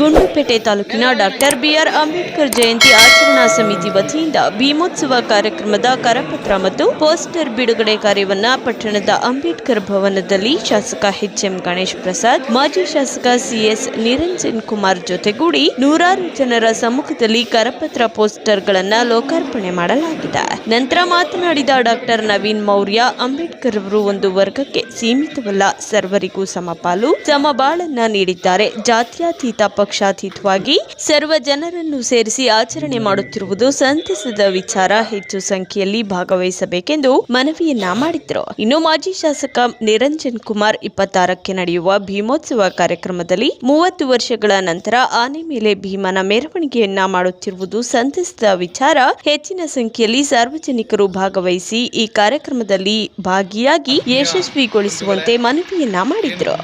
ಗುಂಡ್ಲುಪೇಟೆ ತಾಲೂಕಿನ doctor B R Ambedkar Jayanti ಆಚರಣಾ ಸಮಿತಿ ವತಿಯಿಂದ ಭೀಮೋತ್ಸವ ಕಾರ್ಯಕ್ರಮದ ಕರಪತ್ರ ಮತ್ತು ಪೋಸ್ಟರ್ ಬಿಡುಗಡೆ ಕಾರ್ಯವನ್ನು ಪಟ್ಟಣದ ಅಂಬೇಡ್ಕರ್ ಭವನದಲ್ಲಿ ಶಾಸಕ ಎಚ್ಎಂ ಗಣೇಶ್ ಪ್ರಸಾದ್, ಮಾಜಿ ಶಾಸಕ ಸಿಎಸ್ ನಿರಂಜನ್ ಕುಮಾರ್ ಜೊತೆಗೂಡಿ ನೂರಾರು ಜನರ ಸಮ್ಮುಖದಲ್ಲಿ ಕರಪತ್ರ ಪೋಸ್ಟರ್ಗಳನ್ನು ಲೋಕಾರ್ಪಣೆ ಮಾಡಲಾಗಿದೆ. ನಂತರ ಮಾತನಾಡಿದ ಡಾಕ್ಟರ್ ನವೀನ್ ಮೌರ್ಯ, ಅಂಬೇಡ್ಕರ್ ಅವರು ಒಂದು ವರ್ಗಕ್ಕೆ ಸೀಮಿತವಲ್ಲ, ಸರ್ವರಿಗೂ ಸಮಪಾಲು ಸಮಬಾಳನ್ನ ನೀಡಿದ್ದಾರೆ. ಜಾತ್ಯತೀತ ಪಕ್ಷಾತೀತವಾಗಿ ಸರ್ವ ಜನರನ್ನು ಸೇರಿಸಿ ಆಚರಣೆ ಮಾಡುತ್ತಿರುವುದು ಸಂತಸದ ವಿಚಾರ. ಹೆಚ್ಚು ಸಂಖ್ಯೆಯಲ್ಲಿ ಭಾಗವಹಿಸಬೇಕೆಂದು ಮನವಿಯನ್ನ ಮಾಡಿದ್ರು ಇನ್ನು ಮಾಜಿ ಶಾಸಕ ನಿರಂಜನ್ ಕುಮಾರ್ ಇಪ್ಪತ್ತಾರಕ್ಕೆ ನಡೆಯುವ ಭೀಮೋತ್ಸವ ಕಾರ್ಯಕ್ರಮದಲ್ಲಿ ಮೂವತ್ತು ವರ್ಷಗಳ ನಂತರ ಆನೆ ಮೇಲೆ ಭೀಮನ ಮೆರವಣಿಗೆಯನ್ನ ಮಾಡುತ್ತಿರುವುದು ಸಂತಸದ ವಿಚಾರ. ಹೆಚ್ಚಿನ ಸಂಖ್ಯೆಯಲ್ಲಿ ಸಾರ್ವಜನಿಕರು ಭಾಗವಹಿಸಿ ಈ ಕಾರ್ಯಕ್ರಮದಲ್ಲಿ ಭಾಗಿಯಾಗಿ ಯಶಸ್ವಿಗೊಳಿಸುವಂತೆ ಮನವಿಯನ್ನ ಮಾಡಿದ್ರು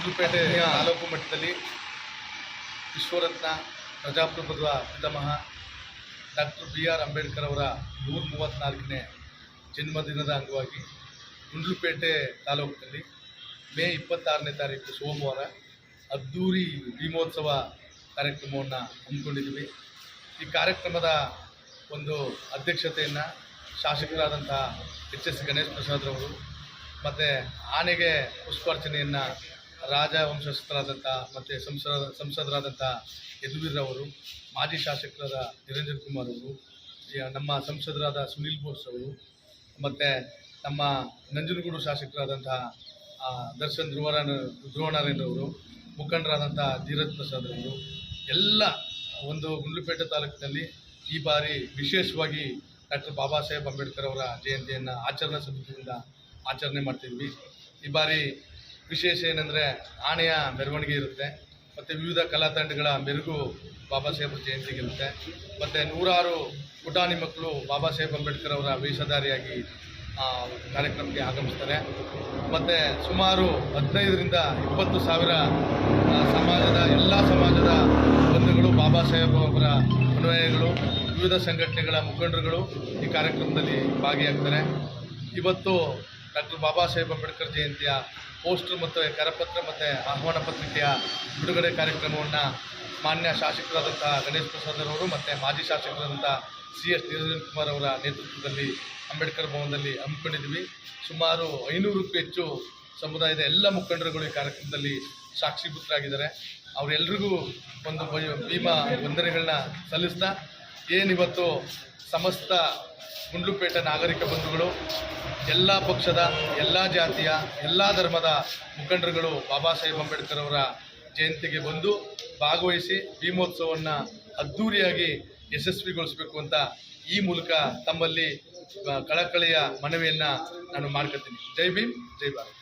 ವಿಶ್ವರತ್ನ ಪ್ರಜಾಪ್ರಭುತ್ವ ಪಿತಾಮಹ ಡಾಕ್ಟರ್ ಬಿ ಆರ್ ಅಂಬೇಡ್ಕರ್ ಅವರ ನೂರ ಮೂವತ್ತ್ನಾಲ್ಕನೇ ಜನ್ಮದಿನದ ಅಂಗವಾಗಿ ಗುಂಡ್ಲುಪೇಟೆ ತಾಲೂಕಿನಲ್ಲಿ ಮೇ ಇಪ್ಪತ್ತಾರನೇ ತಾರೀಕು ಸೋಮವಾರ ಅದ್ದೂರಿ ಭೀಮೋತ್ಸವ ಕಾರ್ಯಕ್ರಮವನ್ನು ಹಮ್ಮಿಕೊಂಡಿದ್ದೀವಿ. ಈ ಕಾರ್ಯಕ್ರಮದ ಒಂದು ಅಧ್ಯಕ್ಷತೆಯನ್ನು ಶಾಸಕರಾದಂಥ ಎಚ್ ಎಸ್ ಗಣೇಶ್ ಪ್ರಸಾದ್ರವರು ಮತ್ತು ಆನೆಗೆ ಪುಷ್ಪಾರ್ಚನೆಯನ್ನು ರಾಜವಂಶಸ್ಥರಾದಂಥ ಮತ್ತು ಸಂಸದ, ಸಂಸದರಾದಂಥ ಯದುವೀರ್ರವರು, ಮಾಜಿ ಶಾಸಕರಾದ ನಿರಂಜನ್ ಕುಮಾರ್ ಅವರು ನಮ್ಮ ಸಂಸದರಾದ ಸುನೀಲ್ ಬೋಸ್ ಅವರು, ಮತ್ತು ನಮ್ಮ ನಂಜನಗೂಡು ಶಾಸಕರಾದಂಥ ದರ್ಶನ್ ಧ್ರುವರಾನ ಧ್ರುವನಾರಾಯಣ ಅವರು, ಮುಖಂಡರಾದಂಥ ಧೀರಜ್ ಪ್ರಸಾದ್ ಅವರು, ಎಲ್ಲ ಒಂದು ಗುಂಡ್ಲುಪೇಟೆ ತಾಲೂಕಿನಲ್ಲಿ ಈ ಬಾರಿ ವಿಶೇಷವಾಗಿ ಡಾಕ್ಟರ್ ಬಾಬಾ ಸಾಹೇಬ್ ಅಂಬೇಡ್ಕರ್ ಅವರ ಜಯಂತಿಯನ್ನು ಆಚರಣಾ ಸಮಿತಿಯಿಂದ ಆಚರಣೆ ಮಾಡ್ತಿದ್ವಿ. ಈ ಬಾರಿ ವಿಶೇಷ ಏನಂದರೆ ಆನೆಯ ಮೆರವಣಿಗೆ ಇರುತ್ತೆ. ಮತ್ತು ವಿವಿಧ ಕಲಾ ತಂಡಗಳ ಮೆರುಗು ಬಾಬಾ ಸಾಹೇಬ್ ಜಯಂತಿಗಿರುತ್ತೆ ಮತ್ತು ನೂರಾರು ಪುಟಾಣಿ ಮಕ್ಕಳು ಬಾಬಾ ಸಾಹೇಬ್ ಅಂಬೇಡ್ಕರ್ ಅವರ ವೇಷಧಾರಿಯಾಗಿ ಕಾರ್ಯಕ್ರಮಕ್ಕೆ ಆಗಮಿಸ್ತಾರೆ. ಮತ್ತು ಸುಮಾರು ಹದಿನೈದರಿಂದ ಇಪ್ಪತ್ತು ಸಾವಿರ ಸಮಾಜದ ಎಲ್ಲ ಸಮಾಜದ ಬಂಧುಗಳು, ಬಾಬಾ ಸಾಹೇಬ್ ಅವರ ಅನ್ವಯಗಳು ವಿವಿಧ ಸಂಘಟನೆಗಳ ಮುಖಂಡರುಗಳು ಈ ಕಾರ್ಯಕ್ರಮದಲ್ಲಿ ಭಾಗಿಯಾಗ್ತಾರೆ. ಇವತ್ತು ಡಾಕ್ಟರ್ ಬಾಬಾ ಸಾಹೇಬ್ ಅಂಬೇಡ್ಕರ್ ಜಯಂತಿಯ ಪೋಸ್ಟರ್ ಮತ್ತು ಕರಪತ್ರ ಮತ್ತು ಆಹ್ವಾನ ಪತ್ರಿಕೆಯ ಬಿಡುಗಡೆ ಕಾರ್ಯಕ್ರಮವನ್ನು ಮಾನ್ಯ ಶಾಸಕರಾದಂಥ ಗಣೇಶ್ ಪ್ರಸಾದ್ರವರು ಮತ್ತು ಮಾಜಿ ಶಾಸಕರಾದಂಥ ಸಿ ಎಸ್ ನಿರಂಜನ್ ಕುಮಾರ್ ಅವರ ನೇತೃತ್ವದಲ್ಲಿ ಅಂಬೇಡ್ಕರ್ ಭವನದಲ್ಲಿ ಹಮ್ಮಿಕೊಂಡಿದ್ವಿ ಸುಮಾರು ಐನೂರಕ್ಕೂ ಹೆಚ್ಚು ಸಮುದಾಯದ ಎಲ್ಲ ಮುಖಂಡರುಗಳು ಈ ಕಾರ್ಯಕ್ರಮದಲ್ಲಿ ಸಾಕ್ಷಿಭೂತರಾಗಿದ್ದಾರೆ. ಅವರೆಲ್ಲರಿಗೂ ಒಂದು ಭೀಮಾ ವಂದನೆಗಳನ್ನ ಸಲ್ಲಿಸ್ತಾ ಏನಿವತ್ತು ಸಮಸ್ತ ಗುಂಡ್ಲುಪೇಟೆ ನಾಗರಿಕ ಬಂಧುಗಳು, ಎಲ್ಲ ಪಕ್ಷದ, ಎಲ್ಲ ಜಾತಿಯ, ಎಲ್ಲ ಧರ್ಮದ ಮುಖಂಡರುಗಳು ಬಾಬಾ ಸಾಹೇಬ್ ಅಂಬೇಡ್ಕರ್ ಅವರ ಜಯಂತಿಗೆ ಬಂದು ಭಾಗವಹಿಸಿ ಭೀಮೋತ್ಸವವನ್ನು ಅದ್ಧೂರಿಯಾಗಿ ಯಶಸ್ವಿಗೊಳಿಸಬೇಕು ಅಂತ ಈ ಮೂಲಕ ತಮ್ಮಲ್ಲಿ ಕಳಕಳಿಯ ಮನವಿಯನ್ನು ನಾನು ಮಾಡ್ಕೊತೀನಿ. ಜೈ ಭೀಮ್, ಜೈ ಭಾರತ್.